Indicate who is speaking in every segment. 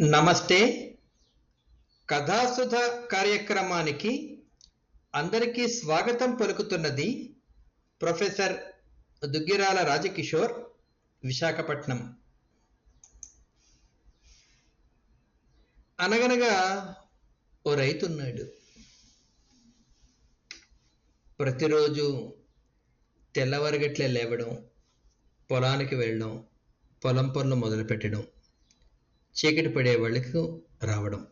Speaker 1: నమస్తే. కథాసుధ కార్యక్రమానికి అందరికీ స్వాగతం పలుకుతున్నది ప్రొఫెసర్ దుగ్గిరాల రాజకిషోర్ విశాఖపట్నం. అనగనగా ఓ రైతున్నాడు. ప్రతిరోజు తెల్లవారుగట్లే లేవడం పొలానికి వెళ్ళడం పొలం పనులు మొదలుపెట్టడం చీకటి పడే వాళ్ళకు రావడం.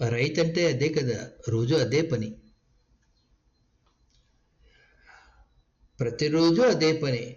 Speaker 1: రైతంటే అదే కదా రోజు అదే పని. ప్రతిరోజు అదే పని.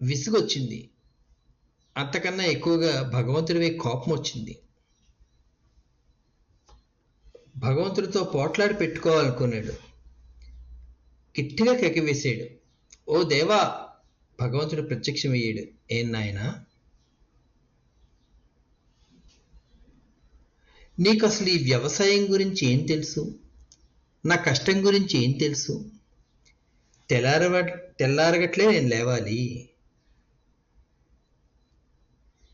Speaker 1: విసుగొచ్చింది. అంతకన్నా ఎక్కువగా భగవంతుడివి కోపం వచ్చింది భగవంతుడితో పోట్లాడి పెట్టుకోవాలనుకున్నాడు. గిట్టిగా కెకివేశాడు ఓ దేవా! భగవంతుడు ప్రత్యక్షమయ్యాడు. ఏం నాయనా? నీకు అసలు ఈ వ్యవసాయం గురించి ఏం తెలుసు? నా కష్టం గురించి ఏం తెలుసు? తెల్లారవ తెల్లారగట్లే నేను లేవాలి.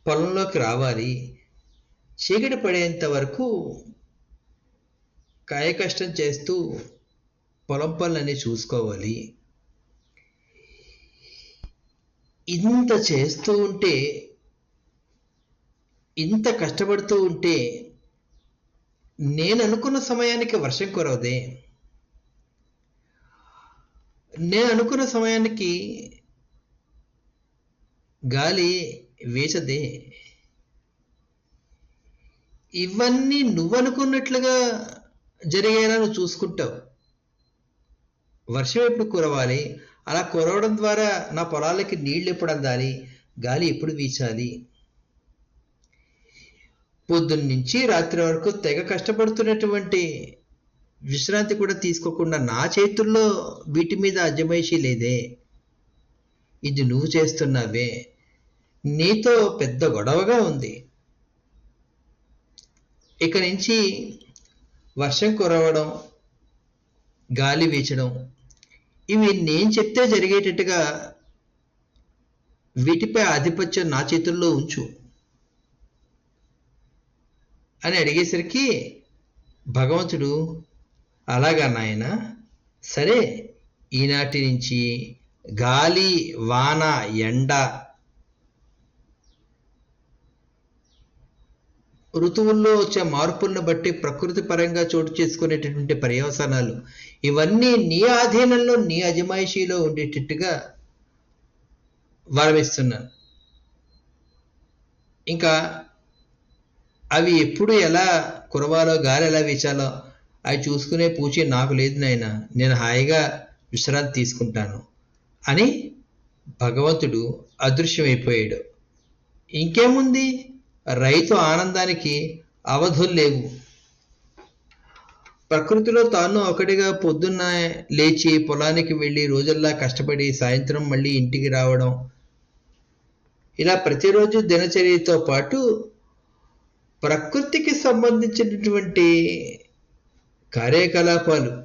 Speaker 1: పొలంలోకి రావాలి. చీకటి పడేంత వరకు కాయ కష్టం చేస్తూ పొలం పనులన్నీ చూసుకోవాలి. ఇంత చేస్తూ ఉంటే ఇంత కష్టపడుతూ ఉంటే నేను అనుకున్న సమయానికి వర్షం కురవదే. నేను అనుకున్న సమయానికి గాలి వేసదే ఇవన్నీ నువ్వనుకున్నట్లుగా జరిగేలా నువ్వు చూసుకుంటావు. వర్షం ఎప్పుడు కురవాలి? అలా కురవడం ద్వారా నా పొలాలకి నీళ్ళు ఎప్పుడు అందాలి? గాలి ఎప్పుడు వీచాలి? పొద్దున్న నుంచి రాత్రి వరకు తెగ కష్టపడుతున్నటువంటి విశ్రాంతి కూడా తీసుకోకుండా నా చేతుల్లో వీటి మీద అజమైషి లేదే. ఇది నువ్వు చేస్తున్నావే. నీతో పెద్ద గొడవగా ఉంది. ఇక నుంచి వర్షం కురవడం గాలి వీచడం ఇవి నేను చెప్తే జరిగేటట్టుగా వీటిపై ఆధిపత్యం నా చేతుల్లో ఉంచు. అని అడిగేసరికి భగవంతుడు అలాగా నాయన సరే ఈనాటి నుంచి గాలి వాన ఎండ ఋతువుల్లో వచ్చే మార్పులను బట్టి ప్రకృతి పరంగా చోటు చేసుకునేటటువంటి పర్యవసానాలు ఇవన్నీ నీ ఆధీనంలో నీ అజమాయిషీలో ఉండేటట్టుగా వరమిస్తున్నాను. ఇంకా అవి ఎప్పుడు ఎలా కురవాలో గాలి ఎలా వీచాలో అవి చూసుకునే పూచి నాకు లేదు నాయన. నేను హాయిగా విశ్రాంతి తీసుకుంటాను అని భగవంతుడు అదృశ్యమైపోయాడు. ఇంకేముంది? రైతు ఆనందానికి అవధులు లేవు. ప్రకృతిలో తాను ఒకటిగా పొద్దున్న లేచి పొలానికి వెళ్ళి రోజల్లా కష్టపడి సాయంత్రం మళ్ళీ ఇంటికి రావడం ఇలా ప్రతిరోజు దినచర్యతో పాటు ప్రకృతికి సంబంధించినటువంటి కార్యకలాపాలు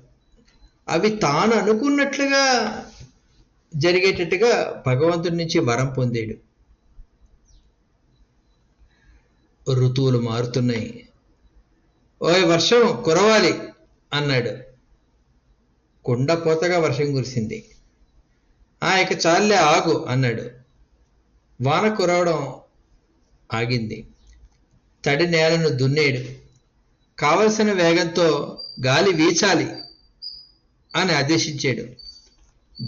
Speaker 1: అవి తాను అనుకున్నట్లుగా జరిగేటట్టుగా భగవంతుడి నుంచి వరం పొందాడు. ఋతువులు మారుతున్నాయి. ఓయ్ వర్షం కురవాలి అన్నాడు. కొండపోతగా వర్షం కురిసింది. ఆ ఇక చాలే ఆగు అన్నాడు. వాన కురవడం ఆగింది. తడి నేలను దున్నేడు కావలసిన వేగంతో గాలి వీచాలి అని ఆదేశించాడు.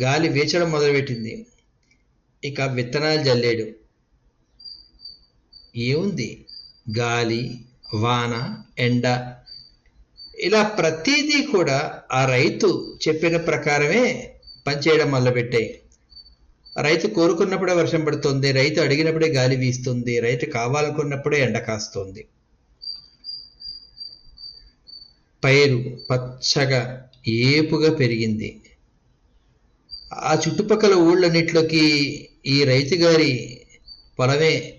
Speaker 1: గాలి వీచడం మొదలుపెట్టింది. ఇక విత్తనాలు జల్లేడు. ఏముంది? గాలి వాన ఎండ. ఇలా ప్రతిదీ కూడా ఆ రైతు చెప్పిన ప్రకారమే పనిచేయడం మొదలుపెట్టాయి. రైతు కోరుకున్నప్పుడే వర్షం పడుతుంది రైతు అడిగినప్పుడే గాలి వీస్తుంది రైతు కావాలనుకున్నప్పుడే ఎండ కాస్తుంది. పైరు పచ్చగా ఏపుగా పెరిగింది. ఆ చుట్టుపక్కల ఊళ్ళన్నిట్లోకి ఈ రైతు గారి పొలమే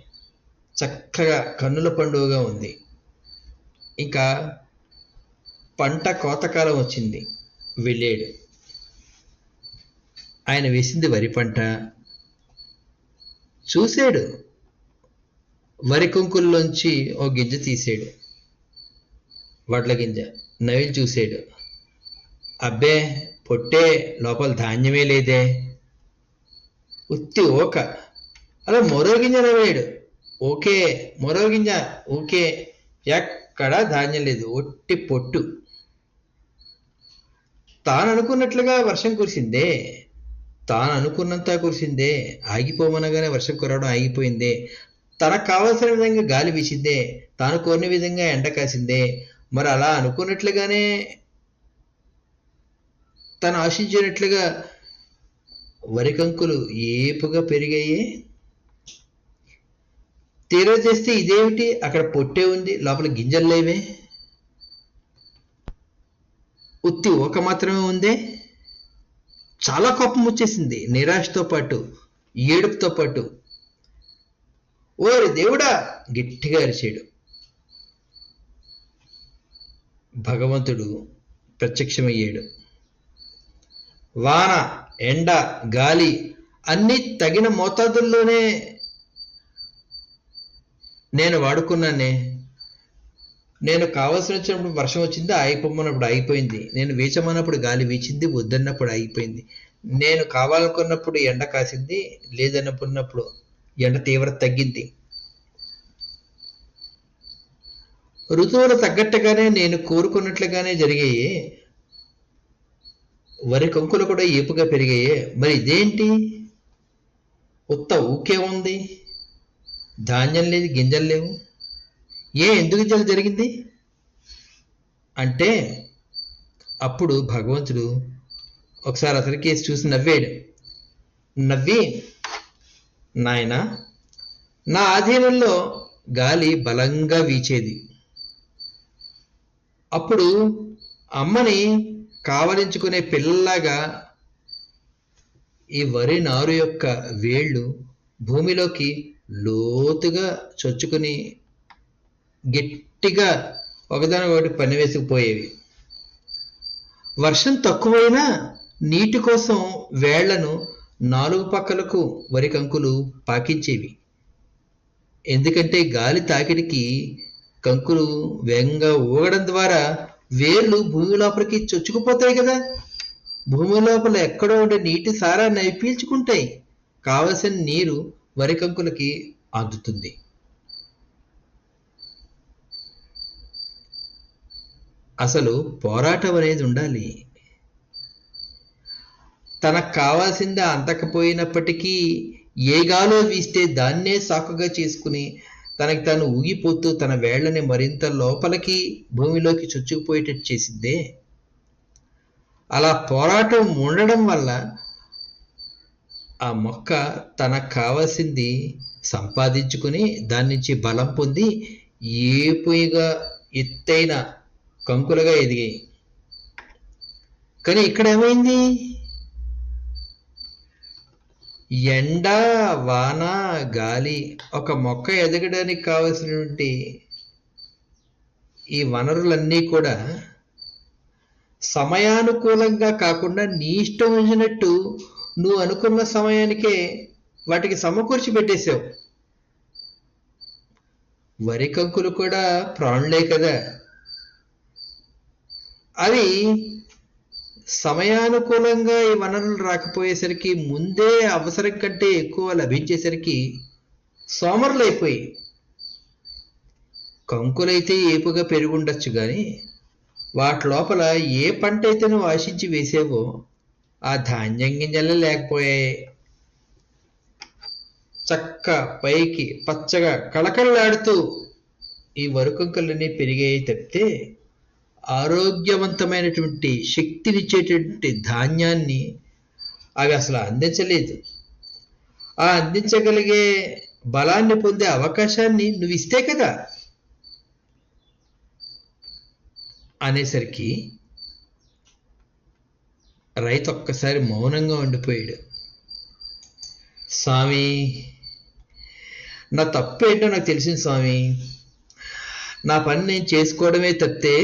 Speaker 1: చక్కగా కన్నుల పండుగగా ఉంది. ఇంకా పంట కోతకాలం వచ్చింది. వెళ్ళాడు. ఆయన వేసింది వరి పంట. చూశాడు వరి కుంకుల్లోంచి ఓ గింజ తీసాడు. వడ్ల గింజ. నవిల్ చూశాడు అబ్బే పొట్టే లోపల ధాన్యమే లేదే. ఉత్తి ఓక. అలా మరో గింజ నవ్వాడు ఓకే మరో గింజ. ఓకే. ఎక్కడా ధాన్యం లేదు. ఒట్టి పొట్టు. తాను అనుకున్నట్లుగా వర్షం కురిసిందే. తాను అనుకున్నంత కురిసిందే. ఆగిపోమనగానే వర్షం కురవడం ఆగిపోయిందే. తనకు కావాల్సిన విధంగా గాలి వీసిందే. తాను కోరిన విధంగా ఎండ కాసిందే. మరి అలా అనుకున్నట్లుగానే తను ఆశించినట్లుగా వరి కంకులు ఏపుగా పెరిగాయి. తీరా చేస్తే ఇదేమిటి? అక్కడ పొట్టే ఉంది. లోపల గింజలు లేవే. ఉత్తి ఒక మాత్రమే ఉందే. చాలా కోపం వచ్చేసింది. నిరాశతో పాటు ఏడుపుతో పాటు. ఓరి దేవుడా! గట్టిగా అరిచాడు. భగవంతుడు ప్రత్యక్షమయ్యాడు. వాన ఎండ గాలి అన్నీ తగిన మోతాదుల్లోనే నేను వాడుకున్నానే? నేను కావాల్సిన వచ్చినప్పుడు వర్షం వచ్చింది ఆగిపోమన్నప్పుడు అయిపోయింది నేను వీచమన్నప్పుడు గాలి వీచింది వద్దన్నప్పుడు అయిపోయింది నేను కావాలనుకున్నప్పుడు ఎండ కాసింది లేదనుకున్నప్పుడు ఎండ తీవ్రత తగ్గింది. ఋతువులు తగ్గట్టుగానే నేను కోరుకున్నట్లుగానే జరిగాయి. వరి కంకులు కూడా ఏపుగా పెరిగాయి. మరి ఇదేంటి? ఉత్త ఊకే ఉంది. ధాన్యం లేదు గింజలు లేవు. ఏ ఎందుకు జరిగింది? అంటే అప్పుడు భగవంతుడు ఒకసారి అతనికి చూసి నవ్వాడు. నవ్వి నాయన నా ఆధీనంలో గాలి బలంగా వీచేది. అప్పుడు అమ్మని కావలించుకునే పిల్లలాగా ఈ వరి నారు యొక్క వేళ్ళు భూమిలోకి లోతుగా చొచ్చుకుని గట్టిగా ఒకదాని ఒకటి పనివేసుకుపోయేవి వర్షం తక్కువైనా నీటి కోసం వేళ్ళను నాలుగు పక్కలకు వరి కంకులు పాకించేవి. ఎందుకంటే గాలి తాకిడికి కంకులు వేగంగా ఊగడం ద్వారా వేర్లు భూమి లోపలికి చొచ్చుకుపోతాయి కదా. భూమి లోపల ఎక్కడో ఉండే నీటి సారాన్ని పీల్చుకుంటాయి. కావలసిన నీరు వరి కంకులకి అందుతుంది. అసలు పోరాటం అనేది ఉండాలి. తనకు కావాల్సింది అంతకపోయినప్పటికీ ఏ గాలో వీస్తే దాన్నే సాకుగా చేసుకుని తనకి తాను ఊగిపోతూ తన వేళ్ళని మరింత లోపలికి భూమిలోకి చొచ్చుకుపోయేటట్టు చేసిందే. అలా పోరాటం ఉండడం వల్ల ఆ మొక్క తనకు కావాల్సింది సంపాదించుకుని దాని నుంచి బలం పొంది ఏపుగా ఎత్తైన కంకులుగా ఎదిగాయి. కానీ ఇక్కడ ఏమైంది? ఎండ వాన గాలి ఒక మొక్క ఎదగడానికి కావలసినటువంటి ఈ వనరులన్నీ కూడా సమయానుకూలంగా కాకుండా నీ ఇష్టం వచ్చినట్టు నువ్వు అనుకున్న సమయానికే వాటికి సమకూర్చి పెట్టేశావు. వరి కంకులు కూడా ప్రాణులే కదా. అవి సమయానుకూలంగా ఈ వనరులు రాకపోయేసరికి ముందే అవసరం కంటే ఎక్కువ లభించేసరికి సోమరులైపోయి కంకులైతే ఏపుగా పెరుగుండొచ్చు కానీ వాటి లోపల ఏ పంట అయితే నువ్వు ఆశించి వేసేవో ఆ ధాన్యం గింజలే లేకపోయాయి. చక్క పైకి పచ్చగా కళకళలాడుతూ ఈ వరుకంకులన్నీ పెరిగాయి తప్పితే ఆరోగ్యవంతమైనటువంటి శక్తినిచ్చేటువంటి ధాన్యాన్ని అవి అసలు అందించలేదు. ఆ అందించగలిగే బలాన్ని పొందే అవకాశాన్ని నువ్వు ఇస్తే కదా. అనేసరికి రైతు ఒక్కసారి మౌనంగా ఉండిపోయాడు. స్వామి నా తప్పు ఏంటో నాకు తెలిసింది స్వామి. నా పని నేను చేసుకోవడమే తప్పితే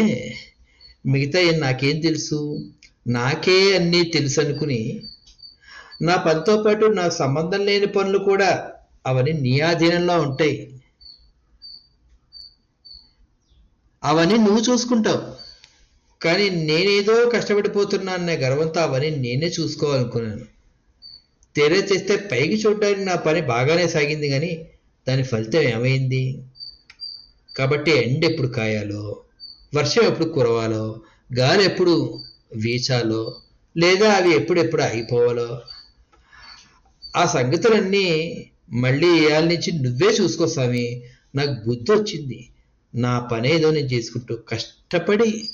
Speaker 1: మిగతా నాకేం తెలుసు? నాకే అన్నీ తెలుసు అనుకుని నా పనితో పాటు నాకు సంబంధం లేని పనులు కూడా అవన్నీ నీ ఆధీనంలో ఉంటాయి. అవన్నీ నువ్వు చూసుకుంటావు. కానీ నేనేదో కష్టపడిపోతున్నాననే గర్వంతో అవన్నీ నేనే చూసుకోవాలనుకున్నాను. తెర తెస్తే పైకి చూడడానికి నా పని బాగానే సాగింది కానీ దాని ఫలితం ఏమైంది? కాబట్టి ఎండ ఎప్పుడు కాయాలో? వర్షం ఎప్పుడు కురవాలో గాలి ఎప్పుడు వీచాలో లేదా అవి ఎప్పుడెప్పుడు ఆగిపోవాలో ఆ సంగతులన్నీ మళ్ళీ ఇవాళ నుంచి నువ్వే చూసుకో స్వామి. నాకు బుద్ధి వచ్చింది. నా పని ఏదో నేను చేసుకుంటూ కష్టపడి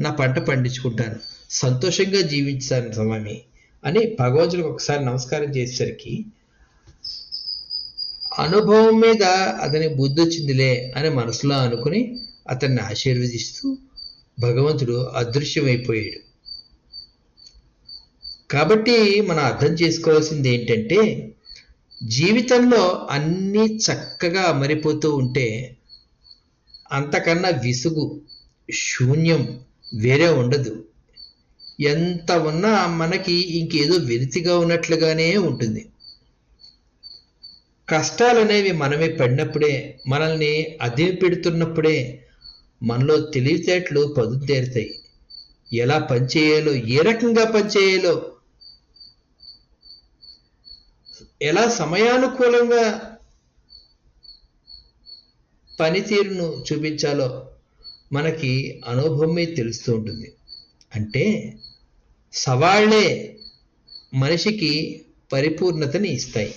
Speaker 1: నా పంట పండించుకుంటాను. సంతోషంగా జీవించాను స్వామి అని భగవంతుడికి ఒకసారి నమస్కారం చేసేసరికి అనుభవం మీద అతని బుద్ధి వచ్చిందిలే అని మనసులో అనుకుని అతన్ని ఆశీర్వదిస్తూ భగవంతుడు అదృశ్యమైపోయాడు. కాబట్టి మనం అర్థం చేసుకోవాల్సింది ఏంటంటే జీవితంలో అన్నీ చక్కగా అమరిపోతూ ఉంటే అంతకన్నా విసుగు శూన్యం వేరే ఉండదు. ఎంత ఉన్నా మనకి ఇంకేదో వెలితిగా ఉన్నట్లుగానే ఉంటుంది. కష్టాలు అనేవి మనమే పడినప్పుడే మనల్ని అదే పెడుతున్నప్పుడే మనలో తెలివితేటలు పదుతేరుతాయి ఎలా పనిచేయాలో ఏ రకంగా పనిచేయాలో ఎలా సమయానుకూలంగా పనితీరును చూపించాలో మనకి అనుభవమే తెలుస్తూ ఉంటుంది. అంటే సవాళ్ళే మనిషికి పరిపూర్ణతని ఇస్తాయి.